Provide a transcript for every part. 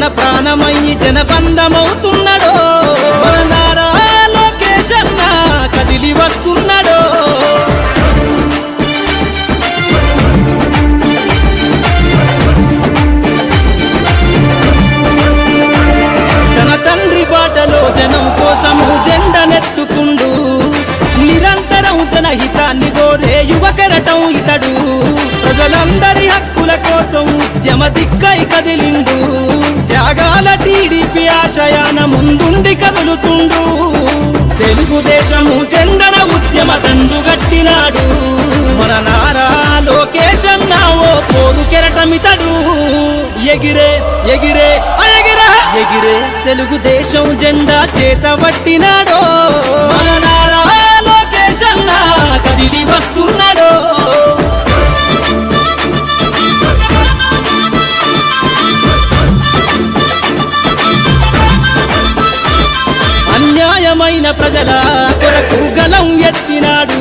తన ప్రాణమయ్యి జనబంధమవుతున్నాడో. మన నారా లోకేష్ అన్న కదిలి వస్తున్నాడో. తన తండ్రి బాటలో జనం కోసము జెండనెత్తుకుండు. నిరంతరం జనహితాన్ని కోరే యువకరటం ఇతడు. ప్రజలందరి హక్కుల కోసం ఉద్యమ దిక్కై కదిలిండు. త్యాగాల టీడీపీ ఆశయాన ముందుండి కదులుతుండు. తెలుగుదేశము చందన ఉద్యమ దండు గట్టినాడు మన నారా లోకేశం ఓ పోరు కెరటమితడు. ఎగిరే ఎగిరే ఎగిరే ఎగిరే తెలుగుదేశం జెండా చేతబట్టినాడో మన నారా లోకేశన్న కదిలి వస్తున్నా. ప్రజల కొరకు గలం ఎత్తినాడు.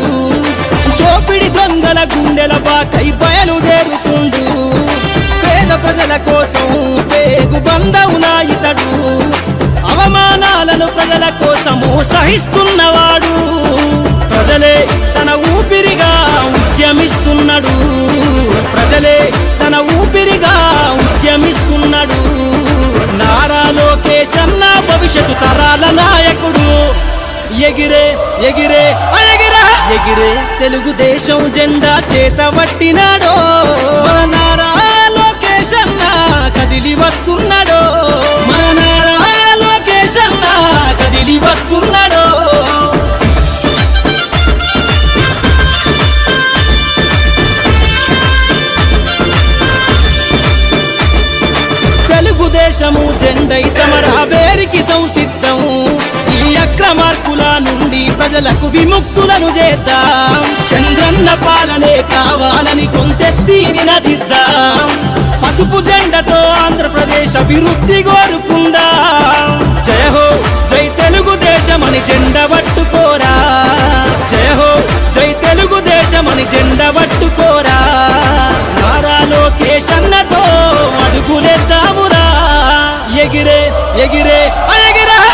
దోపిడి దొంగల గుండెల బాకై బయలుదేరుతుండు పేద ప్రజల కోసం పేగు బంధవునా ఇతడు అవమానాలను ప్రజల కోసము సహిస్తున్నవాడు. ఎగిరే ఎగిరే ఎగిరా. ఎగిరే తెలుగుదేశం జెండా చేతబట్టినాడో మన నారా లోకేష్ అన్న కదిలి వస్తున్నాడో. మన నారా లోకేష్ అన్న కదిలి వస్తున్నాడో. తెలుగుదేశము జెండై సమరావేరికి సంసిద్ధం ఈ ప్రజలకు విముక్తులను చేద్దాం. చంద్రన్న పాలనే కావాలని కొంతెత్తి నినదిద్దాం. పసుపు జెండతో ఆంధ్రప్రదేశ్ అభివృద్ధి కోరుకుందాం. జయ హో జై తెలుగుదేశమని జెండ పట్టుకోరా. జయ హో జై తెలుగుదేశమని జెండ పట్టుకోరా. నారా లోకేష్ అన్నతో అడుగులేద్దామురా. ఎగిరే ఎగిరే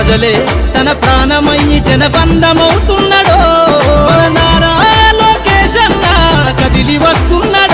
ప్రజలే తన ప్రాణమయ్యి జనబంధమవుతున్నాడో మన నారా లోకేష్ కదిలి వస్తున్నాడు.